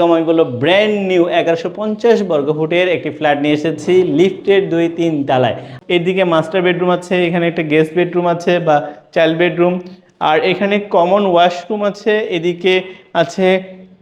একদম আমি বলব ব্র্যান্ড নিউ এগারোশো পঞ্চাশ বর্গফুটের একটি ফ্ল্যাট নিয়ে এসেছি লিফটের দুই তিন তালায়। এদিকে মাস্টার বেডরুম আছে, এখানে একটা গেস্ট বেডরুম আছে বা চাইল্ড বেডরুম আর এখানে কমন ওয়াশরুম আছে, এদিকে আছে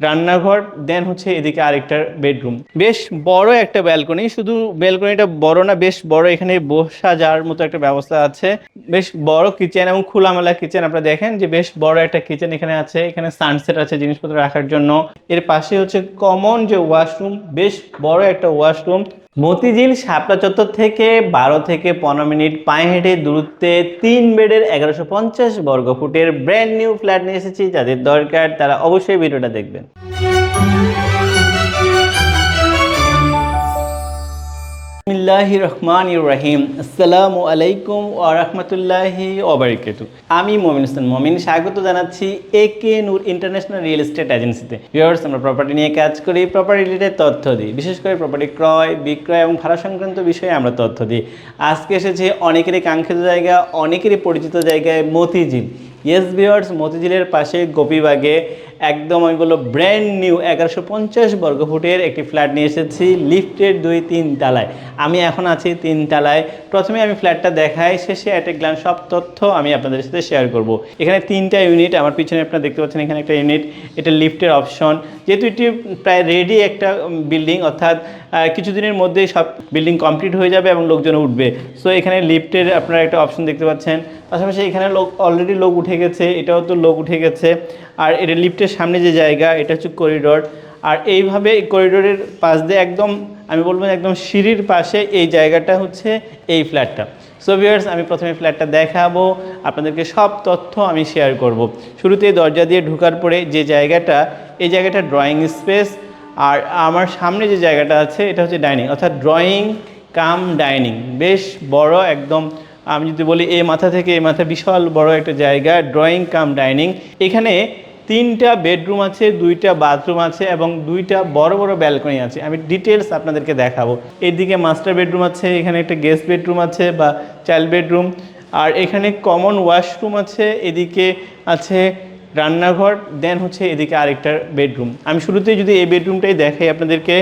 রান্নাঘর দেন হচ্ছে এদিকে আরেকটা বেডরুম বেশ বড় একটা ব্যালকনি শুধু ব্যালকনিটা বড় না, বেশ বড় এখানে বসা যাওয়ার মতো একটা ব্যবস্থা আছে। বেশ বড় কিচেন এবং খোলামেলা কিচেন আপনারা দেখেন যে বেশ বড় একটা কিচেন এখানে আছে, এখানে সানসেট আছে জিনিসপত্র রাখার জন্য। এর পাশে হচ্ছে কমন যে ওয়াশরুম বেশ বড় একটা ওয়াশরুম মতিঝিল শাপলা চত্বর থেকে বারো থেকে পনেরো মিনিট পায়ে হেঁটে দূরত্বে তিন বেডের এগারোশো পঞ্চাশ বর্গফুটের ব্র্যান্ড নিউ ফ্ল্যাট নিয়ে এসেছি। যাদের দরকার তারা অবশ্যই ভিডিওটা দেখবেন। বিসমিল্লাহি রহমান রহিম আসসালামু আলাইকুম ওয়া রাহমাতুল্লাহি ওয়া আমি মমিন হোসেন মমিন, স্বাগত জানাচ্ছি A K Noor international real estate এজেন্সিতে আমরা প্রপার্টি নিয়ে কাজ করি প্রপার্টি রিলেটেড তথ্য দিই। বিশেষ করে প্রপার্টি ক্রয়, বিক্রয় এবং ভাড়া সংক্রান্ত বিষয়ে আমরা তথ্য দিই। আজকে এসেছে অনেকেরই কাঙ্ক্ষিত জায়গা, অনেকেরই পরিচিত জায়গায় মতিঝিল। ইয়েস ভিওয়ার্স মতিঝিলের পাশে গোপীবাগে একদম আমি বলল ব্র্যান্ড নিউ এগারোশো পঞ্চাশ বর্গফুটের একটি ফ্ল্যাট নিয়ে এসেছি লিফটের দুই তিন তালায়। আমি এখন আছি তিন তালায়। প্রথমে আমি ফ্ল্যাটটা দেখাই, শেষে অ্যাট এ গ্লান সব তথ্য আমি আপনাদের সাথে শেয়ার করব। এখানে তিনটা ইউনিট আমার পিছনে আপনারা দেখতে পাচ্ছেন এখানে একটা ইউনিট এটা লিফটের অপশন যেহেতু এটি প্রায় রেডি একটা বিল্ডিং অর্থাৎ কিছুদিনের মধ্যেই সব বিল্ডিং কমপ্লিট হয়ে যাবে এবং লোকজন উঠবে। সো এখানে লিফটের আপনারা একটা অপশন দেখতে পাচ্ছেন। পাশাপাশি এখানে লোক অলরেডি লোক উঠে গেছে, এটাও তো লোক উঠে গেছে। আর এটা লিফটের সামনে যে জায়গা, এটা হচ্ছে করিডোর আর এইভাবে এই করিডোরের পাশ দিয়ে একদম, আমি বলব একদম সিঁড়ির পাশে এই জায়গাটা হচ্ছে এই ফ্ল্যাটটা সো ভিউয়ার্স আমি প্রথমে ফ্ল্যাটটা দেখাবো। আপনাদেরকে সব তথ্য আমি শেয়ার করব। শুরুতে দরজা দিয়ে ঢোকার পরে যে জায়গাটা, এই জায়গাটা ড্রয়িং স্পেস আর আমার সামনে যে জায়গাটা আছে, এটা হচ্ছে ডাইনিং অর্থাৎ ড্রয়িং কাম ডাইনিং বেশ বড় একদম, আমি যদি বলি এ মাথা থেকে এ মাথা বিশাল বড় একটা জায়গা ড্রয়িং কাম ডাইনিং এখানে তিনটা বেডরুম আছে, দুইটা বাথরুম আছে এবং দুইটা বড় বড় ব্যালকনি আছে। আমি ডিটেলস আপনাদেরকে দেখাবো। এদিকে মাস্টার বেডরুম আছে, এখানে একটা গেস্ট বেডরুম আছে বা চাইল্ড বেডরুম। আর এখানে কমন ওয়াশরুম আছে, এদিকে আছে রান্নাঘর, দেন হচ্ছে এদিকে আরেকটা বেডরুম। আমি শুরুতেই যদি এই বেডরুমটাই দেখাই আপনাদেরকে।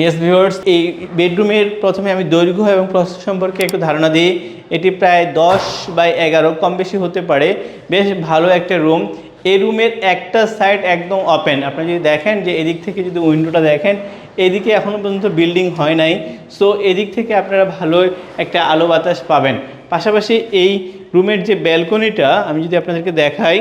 ইয়েস ভিউয়ার্স এই বেডরুমের প্রথমে আমি দৈর্ঘ্য এবং প্রস্থ সম্পর্কে একটু ধারণা দিই। এটি প্রায় দশ বাই এগারো, কম বেশি হতে পারে। বেশ ভালো একটা রুম। এই রুমের একটা সাইড একদম ওপেন আপনি যদি দেখেন যে এদিক থেকে যদি উইন্ডোটা দেখেন, এদিকে এখনও পর্যন্ত বিল্ডিং হয় নাই। সো এদিক থেকে আপনারা ভালো একটা আলো বাতাস পাবেন। পাশাপাশি এই রুমের যে ব্যালকনিটা আমি যদি আপনাদেরকে দেখাই,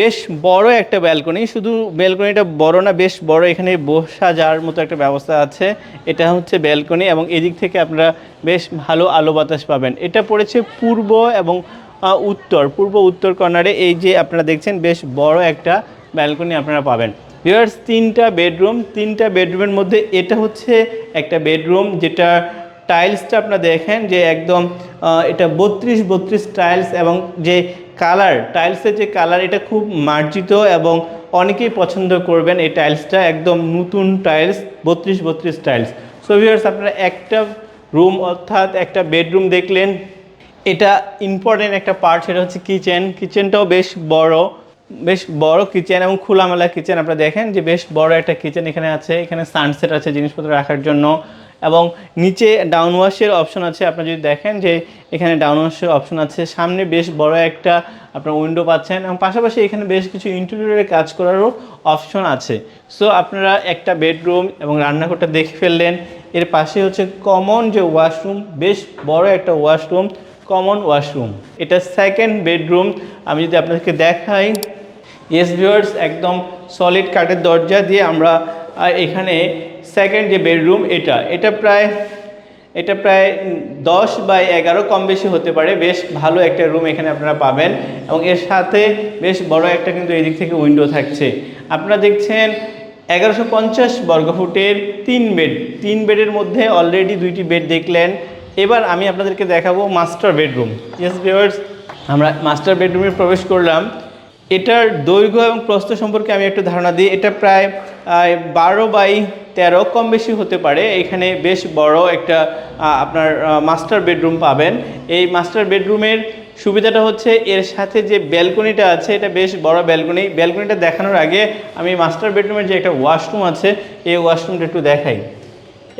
বেশ বড় একটা ব্যালকনি শুধু ব্যালকনিটা বড় না, বেশ বড়। এখানে বসা যাওয়ার মতো একটা ব্যবস্থা আছে। এটা হচ্ছে ব্যালকনি এবং এদিক থেকে আপনারা বেশ ভালো আলো বাতাস পাবেন। এটা পড়েছে পূর্ব এবং উত্তর, পূর্ব উত্তর কর্নারে এই যে আপনারা দেখছেন, বেশ বড় একটা ব্যালকনি আপনারা পাবেন। ভিউয়ার্স তিনটা বেডরুম তিনটা বেডরুমের মধ্যে এটা হচ্ছে একটা বেডরুম যেটা টাইলসটা আপনারা দেখেন যে একদম এটা বত্রিশ বত্রিশ টাইলস এবং যে কালার টাইলসের যে কালার এটা খুব মার্জিত এবং অনেকেই পছন্দ করবেন এই টাইলসটা একদম নতুন টাইলস বত্রিশ বত্রিশ টাইলস সো ভিউয়ার্স আপনারা একটা রুম অর্থাৎ একটা বেডরুম দেখলেন এটা ইম্পর্টেন্ট একটা পার্ট সেটা হচ্ছে কিচেন কিচেনটাও বেশ বড় বেশ বড় কিচেন এবং খোলামেলা কিচেন আপনারা দেখেন যে বেশ বড় একটা কিচেন এখানে আছে। এখানে সানসেট আছে জিনিসপত্র রাখার জন্য। এবং নিচে ডাউন ওয়াশের অপশন আছে। আপনারা যদি দেখেন যে এখানে ডাউন ওয়াশের অপশন আছে। সামনে বেশ বড় একটা আপনার উইন্ডো পাচ্ছেন এবং পাশাপাশি এখানে বেশ কিছু ইন্টেরিয়রের কাজ করারও অপশন আছে। সো আপনারা একটা বেডরুম এবং রান্নাঘরটা দেখে ফেললেন। এর পাশে হচ্ছে কমন যে ওয়াশরুম বেশ বড় একটা ওয়াশরুম কমন ওয়াশরুম এটা সেকেন্ড বেডরুম আমি যদি আপনাদেরকে দেখাই ইয়েস ভিউয়ার্স একদম সলিড কাঠের দরজা দিয়ে আমরা এখানে সেকেন্ড যে বেডরুম এটা এটা প্রায় এটা প্রায় দশ বাই এগারো কম বেশি হতে পারে। বেশ ভালো একটা রুম এখানে আপনারা পাবেন এবং এর সাথে বেশ বড় একটা কিন্তু এদিক থেকে উইন্ডো থাকছে। আপনারা দেখছেন এগারোশো পঞ্চাশ বর্গফুটের তিন বেড তিন বেডের মধ্যে অলরেডি দুইটি বেড দেখলেন। এবার আমি আপনাদেরকে দেখাবো মাস্টার বেডরুম ইয়েস ভিউয়ার্স আমরা মাস্টার বেডরুমে প্রবেশ করলাম। এটার দৈর্ঘ্য এবং প্রস্থ সম্পর্কে আমি একটু ধারণা দিই। এটা প্রায় বারো বাই তেরো, কম বেশি হতে পারে। এখানে বেশ বড় একটা আপনার মাস্টার বেডরুম পাবেন। এই মাস্টার বেডরুমের সুবিধাটা হচ্ছে এর সাথে যে ব্যালকনিটা আছে, এটা বেশ বড় ব্যালকনি। ব্যালকনিটা দেখানোর আগে আমি মাস্টার বেডরুমের যে একটা ওয়াশরুম আছে, এই ওয়াশরুমটা একটু দেখাই।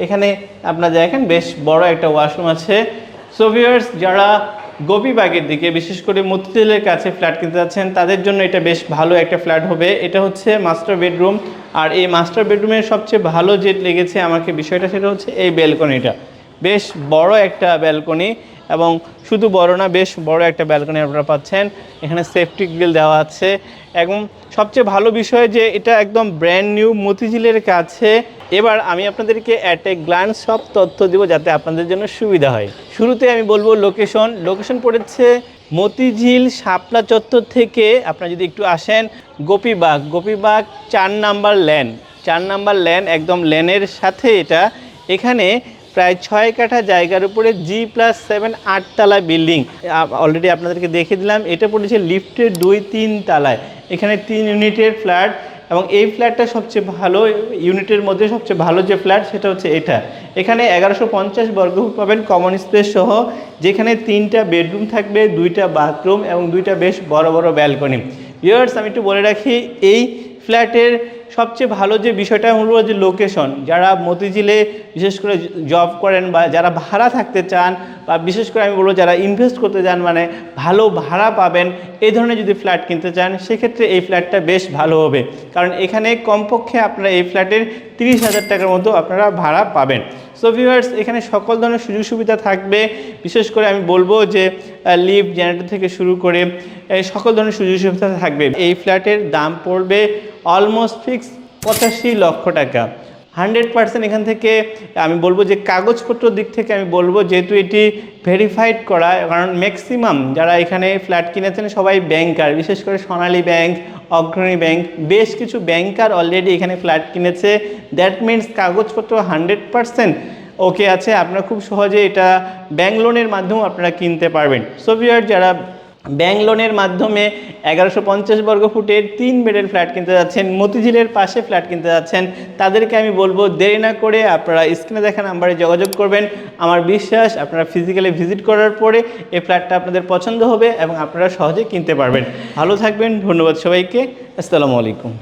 এখানে আপনারা দেখেন বেশ বড় একটা ওয়াশরুম আছে। সো ভিউয়ার্স যারা গোপীবাগের দিকে, বিশেষ করে মতিঝিলের কাছে ফ্ল্যাট কিনতে যাচ্ছেন, তাদের জন্য এটা বেশ ভালো একটা ফ্ল্যাট হবে। এটা হচ্ছে মাস্টার বেডরুম আর এই মাস্টার বেডরুমের সবচেয়ে ভালো যে লেগেছে আমাকে বিষয়টা সেটা হচ্ছে এই ব্যালকনিটা বেশ বড় একটা ব্যালকনি এবং শুধু বড় না, বেশ বড় একটা ব্যালকনি আপনারা পাচ্ছেন। এখানে সেফটি গ্রিল দেওয়া আছে। এবং সবচেয়ে ভালো বিষয় যে এটা একদম ব্র্যান্ড নিউ মতিঝিলের কাছে। এবার আমি আপনাদেরকে অ্যাট এ সব তথ্য দিব যাতে আপনাদের জন্য সুবিধা হয়। শুরুতে আমি বলব লোকেশন লোকেশন পড়েছে মতিঝিল শাপলা চত্বর থেকে। আপনারা যদি একটু আসেন, গোপীবাগ। গোপীবাগ চার নাম্বার ল্যান চার নাম্বার ল্যান একদম ল্যানের সাথে এটা। এখানে প্রায় ছয় কাঠা জায়গার উপরে জি প্লাস সেভেন আটতলা বিল্ডিং অলরেডি আপনাদেরকে দেখে দিলাম। এটা পড়েছে লিফটের দুই, তিন তালায়। এখানে তিন ইউনিটের ফ্ল্যাট এবং এই ফ্ল্যাটটা সবচেয়ে ভালো ইউনিটের মধ্যে সবচেয়ে ভালো যে ফ্ল্যাট সেটা হচ্ছে এটা। এখানে এগারোশো পঞ্চাশ বর্গফুট পাবেন কমন স্পেস সহ, যেখানে তিনটা বেডরুম থাকবে, দুইটা বাথরুম এবং দুইটা বেশ বড় বড় ব্যালকনি ভিউয়ার্স আমি একটু বলে রাখি, এই ফ্ল্যাটের সবচেয়ে ভালো যে বিষয়টা বলব যে লোকেশন যারা মতিঝিলে বিশেষ করে জব করেন বা যারা ভাড়া থাকতে চান বা বিশেষ করে আমি বলব যারা ইনভেস্ট করতে চান মানে ভালো ভাড়া পাবেন, এই ধরনের যদি ফ্ল্যাট কিনতে চান, সেক্ষেত্রে এই ফ্ল্যাটটা বেশ ভালো হবে। কারণ এখানে কমপক্ষে আপনারা এই ফ্ল্যাটের তিরিশ হাজার টাকার মতো আপনারা ভাড়া পাবেন। সো ভিউয়ার্স এখানে সকল ধরনের সুযোগ সুবিধা থাকবে। বিশেষ করে আমি বলব যে লিফট জেনারেটর থেকে শুরু করে সকল ধরনের সুযোগ সুবিধা থাকবে। এই ফ্ল্যাটের দাম পড়বে অলমোস্ট ফিক্স পঁচাশি লক্ষ টাকা। হান্ড্রেড পার্সেন্ট এখান থেকে আমি বলব যে কাগজপত্র দিক থেকে আমি বলব যেহেতু এটি ভেরিফাইড করা, কারণ ম্যাক্সিমাম যারা এখানে ফ্ল্যাট কিনেছেন সবাই ব্যাংকার বিশেষ করে সোনালী ব্যাংক অগ্রণী ব্যাংক বেশ কিছু ব্যাংকার অলরেডি এখানে ফ্ল্যাট কিনেছে। দ্যাট মিনস কাগজপত্র হান্ড্রেড পার্সেন্ট ওকে আছে। আপনারা খুব সহজে এটা ব্যাংক লোনের মাধ্যমেও আপনারা কিনতে পারবেন। সো ভিউয়ার যারা ব্যাংক লোনের মাধ্যমে এগারোশো পঞ্চাশ বর্গ ফুটের তিন বেডের ফ্ল্যাট কিনতে যাচ্ছেন, মতিঝিলের পাশে ফ্ল্যাট কিনতে যাচ্ছেন। তাদেরকে আমি বলব, দেরি না করে আপনারা স্ক্রিনে দেখা নাম্বারে যোগাযোগ করবেন। আমার বিশ্বাস, আপনারা ফিজিক্যালি ভিজিট করার পরে এই ফ্ল্যাটটা আপনাদের পছন্দ হবে এবং আপনারা সহজে কিনতে পারবেন। ভালো থাকবেন, ধন্যবাদ সবাইকে। আসসালামু আলাইকুম।